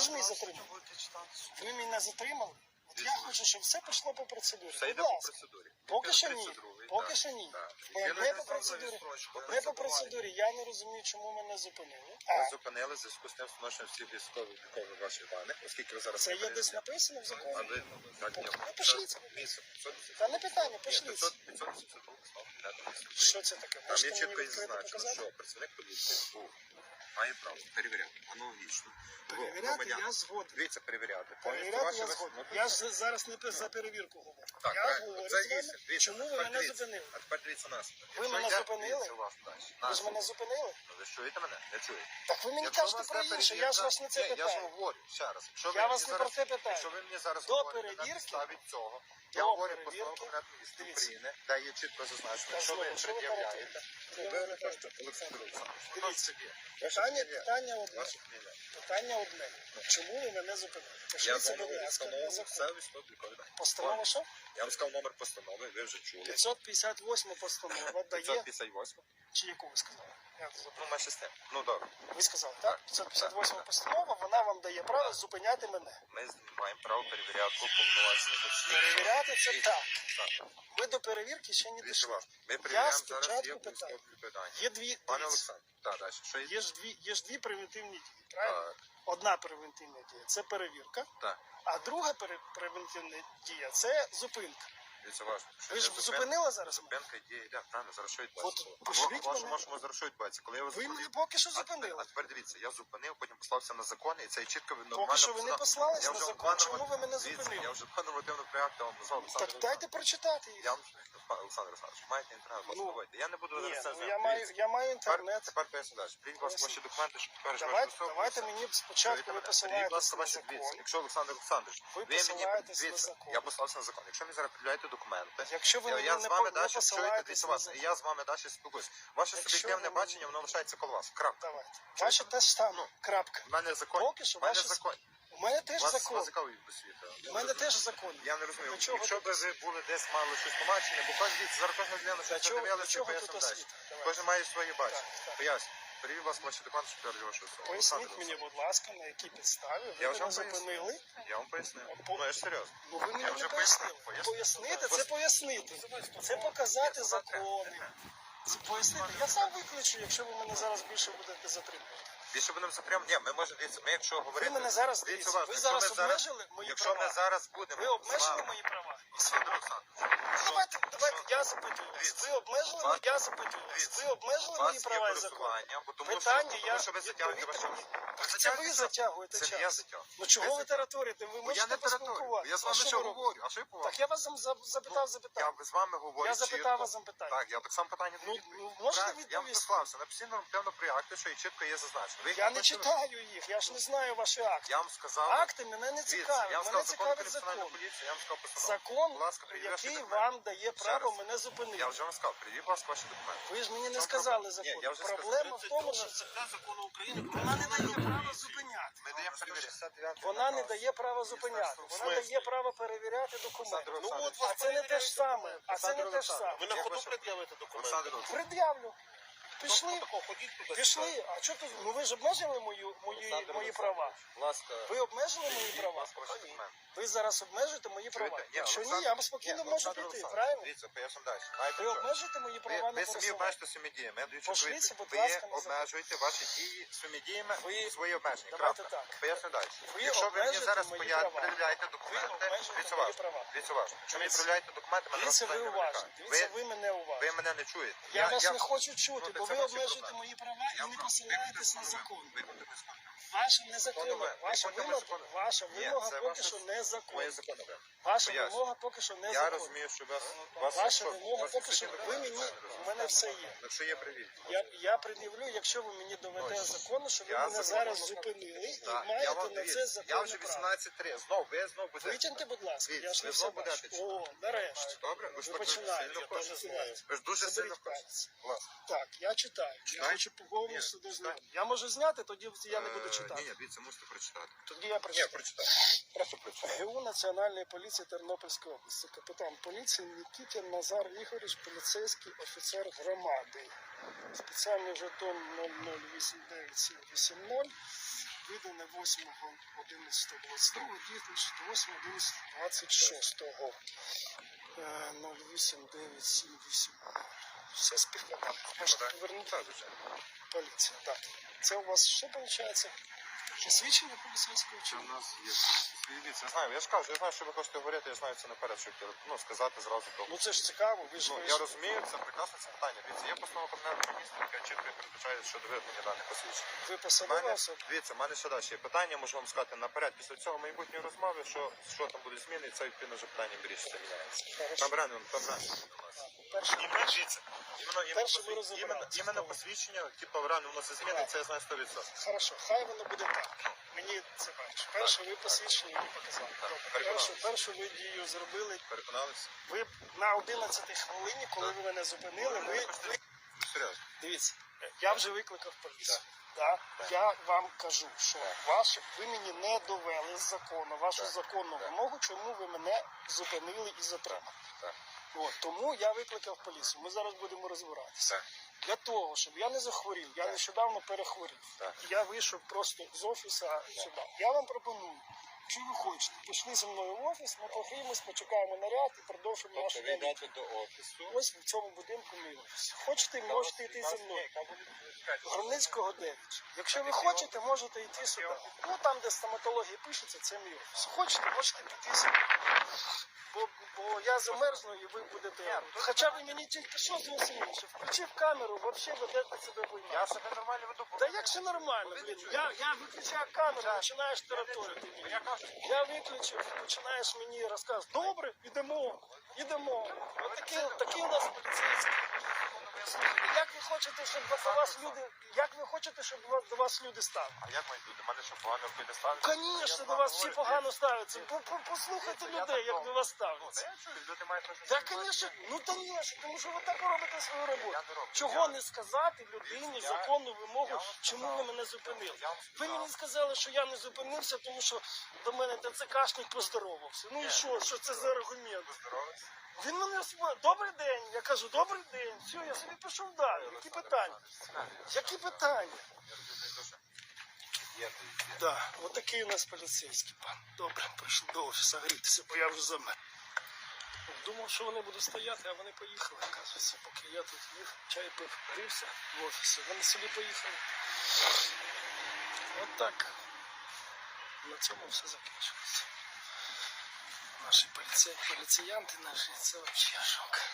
Ви ж мені затримали. Ви мене затримали? От я хочу, щоб все пішло по процедурі. Все Будь йде по ласка. процедурі. Поки що ні. 32-й, Поки так, що ні. так. Бо Є не по процедурі. відстрочку. Не по процедурі. Я не розумію, чому мене зупинили. Ми А зупинили в зв'язку з тим встановленням всіх військових військових ваших даних, оскільки ви зараз це є десь написано в А законі. ви так ні. Ну, пошліть. Місце 580. Та не питання, пошліть. 500 Що це таке? Там Можете є мені чітко і відкрити зазначено, показати? що працівник поліції був має право перевіряти аналогічно. Перевіряти Громадян- я згоден. Дивіться, перевіряти. Перевіряти я згоден. Ну, Я ж зараз не за перевірку говорю. Так, Я правильно. говорю Це з вами, дійсно. Дивіться, чому ви тепер мене дивіться. зупинили. А тепер дивіться нас. Ви мене йде- зупинили? дивіться вас далі. Ви Нас. ж мене зупинили? Ну, Ви чуєте мене? Не чуєте. Так ви мені Якщо кажете вас про не інше, я ж перевірка- вас не це Ні, Я ж питаю. говорю ще раз. Якщо Я вас не зараз- про це питаю. Якщо ви мені зараз До говорите на перевірки- підставі цього, до я говорю перевірки- постанову Кабінету міністрів Дивіться. України, де є чітко зазначено, що ви знову, що ви пред'являєте. ви говорю, кажете. Олександр Олександрович, у нас. Ваша Питання, питання одне. Питання одне. Чому ви мене зупинили? Я вам постанову все військово-облікові. Постанова що? Я вам сказав номер постанови, ви вже чули. 558 постанова дає. 558. Чи яку ви сказали? Я забув. Ну. Ну, добре. Ви сказали, так? Так. 558 Так. постанова, вона вам дає право зупиняти мене. Ми маємо право перевіряти повноважених осіб. Перевіряти це так. Ви до перевірки ще не дійшли. Ми перевіряємо спочатку є питаю. Є дві, Пане Олександр, так, далі. Що є? є ж дві, є ж дві превентивні дії, правильно? Так, Одна превентивна дія це перевірка, так. а друга превентивна дія це зупинка. Дивіться важно. Ви ж зупин- зупинили зараз? Зупинка йде, йде. Правильно, зараз що відбувається? От пошліть мене. можемо зараз що відбувається. Коли я вас Ви зупинив- мене поки що зупинили. А тепер дивіться, я зупинив, потім послався на закони, і це чітко ви Поки що ви не послались Я на вже закон. два Чому ви мене Дивіться, зупинили? Я вже два нормативно проєкту вам назвав. Олександр Так дайте прочитати їх. Я вам, Олександр Олександрович, маєте інтернет, Ну, послухайте. Я не буду Ні, зараз це ну, знати. я маю, Дивіться, я маю Тепер, інтернет. тепер поясню далі. Прийдіть, будь ласка, ваші документи, щоб підтверджувати Давайте, давайте мені спочатку ви мене? Посилаєтесь на закон. Якщо Олександр Олександрович, Ви посилаєтесь на дивіться, закон. я послався на закон. Якщо мені зараз пред'являєте документи, Якщо ви я, я не, з вами далі чуєте, вас, і я з вами далі спілкуюсь. Ваше Якщо суб'єктивне ви- бачення, воно лишається коло вас. Крапка. Давайте. Ваше те ж саме. Ну, Крапка. У мене закон. Поки що мене ваше закон. У мене теж вас, закон. У мене теж закон. Я не розумію. Чого Якщо б ви були десь мали щось побачення, бо кожен зараз кожна людина щось чого, для подивилася, чого поясню тут далі. освіта? Кожен має своє бачення. Поясню. Привів вас підтверджує вашу особу. Поясніть мені, будь ласка, на якій підставі ви Я вже мене вам зупинили. Я вам пояснив. По- Ну, я ж серйозно. Ну ви мені Я не вже пояснили. пояснив. Пояснити це пояснити. Це показати закони. Це пояснити. Я сам виключу, якщо ви мене зараз більше будете затримувати. Більше будемо затримати. Ні, ми можемо дивіться, ми якщо говорити... Ви мене зараз Дивіться. Ви якщо зараз ми обмежили мої Якщо права. ми зараз будемо... Ви з обмежили вами- мої права. Олександр Олександрович, Ну, Давайте, давайте, я запитую вас. Ви обмежили, Вас- я запитую вас. Ви обмежили мої права і закон. пересування, бо тому Питання, я відповідь мені. Так це ви затягуєте Це час. не я затягую. Ну чого ви затягуєте? Ви Бо я можете не територію. поспілкуватися. Я з вами А що ви робите? говорю? А що я по вам? Так я вас зам- зап- запитав, запитав. Я з вами говорю Я запитав вас запитання. Так, я так само питання Ну, не ну, можете Так, Я вам відповісти? послався. Написано, певно, при акті, що і чітко є зазначено. Ви їх Я не бачили? читаю їх, я ж не знаю ваші акти. Я вам сказав. Акти мене не Дивіться, цікавлять, я вам мене сказав закон про цікавить національну закон. поліцію, я вам сказав постанову. Закон, Будь ласка, приведіть який документи. Вам дає право раз. мене зупинити. Я вже вам сказав, прийдіть, будь ласка, ваші документи. Ви ж мені не сказали закон. Ні, я вже сказав. Проблема в тому, що закону України вона не дає права зупиняти. Ми даємо перевіряти. Вона не дає права зупиняти. Вона дає право перевіряти документи. Ну, от А це не те ж саме. А це не те ж саме. Ви на ходу пред'явите документи. Пред'явлю. Пішли. Туди. Пішли. А що тут? Ну ви ж обмежили мої, мої, мої права. Ласка, Ви обмежили мої права? Ви зараз обмежуєте мої права. Якщо ні, я спокійно можу піти, правильно? Дивіться, поясню далі. Ви обмежуєте мої права на ви самі обмежите своїми діями. Пошліться, будь Ви ласка, закон. обмежуєте ваші дії своїми діями Ви- свої обмеження. Давайте так. Поясню далі. Якщо ви мені зараз. Ви документи, дивіться уважно. Дивіться уважно. Якщо ви Дивіться. документи, мене Дивіться ви уважно. Дивіться Ви, ви мене уважно. ви мене не чуєте. Я вас не хочу чути, бо ви обмежуєте мої права і не посилаєтесь на закон. Ваша незаконна, ваша вимога, ваша вимога поки що незаконна. Ваша вимога поки що Я розумію, що вас, вас Ваша вимога поки що ви мені, в мене все є. Якщо є. Я, я пред'явлю, якщо ви мені доведете Ось. закону, що ви мене зараз зупинили і маєте на це Я вже право. 18.3. Знов, ви знов будете. Витягньте, будь ласка, я ж не все бачу. О, нарешті. Добре? Ви ж починаєте. Ви ж дуже сильно хочете. Так, я читаю. Я хочу повністю Ні, дознати. Я можу зняти, тоді я не буду читати. Ні, ні, дивіться, мусите прочитати. Тоді я Ні, прочитаю. Просто прочитайте. ГУ Національної поліції Тернопільської області, капітан поліції Нікітін Назар Ігорович, поліцейський офіцер громади. Спеціальний жетон 0089780 видане 8.11.22, дійсно 8, 11, 26. Е, 08978. Все співпадає. Можете повернути поліція. Так. Це у вас що виходить? Посвідчення поліцейського чи У нас є свідниці. Я знаю, я ж кажу, я знаю, що ви хочете говорити, я знаю це наперед, щоб ну, сказати зразу то. Ну це ж цікаво, ви ж Ну, ви я ж- розумію, це прекрасне це питання. Дивіться, є постанова Кабінету міністрів, яка чітко передбачає щодо виявлення даних посвідчень. ви У посадова мене, особа. дивіться, в мене ще далі є питання, можу вам сказати наперед, після цього майбутньої розмови, що, що там буде зміни, і це відповідно вже питання вирішиться, міняється. Хорошо. Там реально, там реально. Перше, Іменно, дивіться, іменно, іменно, Перше ви посвід- розібралися, іменно, іменно посвідчення, типу, реально вносить зміни, це я знаю 100%. Хорошо, хай воно буде так. Мені це бачить. Перше ви посвідчення мені показали. Так, Добре. переконали. Першу, першу ви дію зробили. Переконалися? Ви на 11 хвилині, коли ви мене зупинили, ви, ви Ну, серйозно. дивіться, я вже викликав поліцію. Да. Я вам кажу, що ваш, ви мені не довели з закону, вашу Так. законну Так. вимогу, чому ви мене зупинили і затримали. Так. От, тому я викликав поліцію. Ми зараз будемо розбиратися. Так. Для того, щоб я не захворів, я нещодавно перехворів. Так. Я вийшов просто з офісу сюди. Я вам пропоную, якщо ви хочете, пішли зі мною в офіс, ми погріємось, почекаємо наряд і продовжимо нашу Тобто ви день. йдете до офісу. Ось в цьому будинку мій офіс. Хочете, можете йти зі мною. Громницького 9. Якщо ви хочете, можете йти сюди. Ну там, де стоматологія пишеться, це мій офіс. Хочете, можете піти сюди. Бо, бо я замерзну і ви будете. Хоча ви мені тільки що зрозуміли, що включив камеру, взагалі ведете себе виймати. Я себе нормально веду. Та як ще нормально, блін. Я, я виключаю камеру, починаєш тараторити. мені. Я виключив, починаєш мені розказувати. Добре, ідемо, ідемо. От такі, такі у нас поліцейські. Як ви хочете, щоб до вас люди, як ви хочете, щоб до вас- люди ставили? А як мають бути? Мене що погано впити ставиться? Звісно, до вас всі погано ставляться. По- по- Послухайте людей, як до вас ставляться. Люди мають Так, звісно, ну звісно, тому що ви так робите свою роботу. Чого не сказати людині законну вимогу, чому ви мене зупинили? Ви мені сказали, що я не зупинився, тому що до мене ТЦКшник поздоровався. Ну і що, що це за аргумент? Він мене добрий день. Я кажу, добрий день. Все, я собі пішов далі. Які питання? Які питання? Я розумію, то, що є, то є. Так, от такий у нас поліцейський пан. Добре, прийшли до офісу грітися, бо я вже замер. Думав, що вони будуть стояти, а вони поїхали, оказується, поки я тут їв, чай пив, грівся в офісі. Вони собі поїхали. От так. На цьому все закінчилося. Наші поліцей, поліціянти наші, це взагалі шок.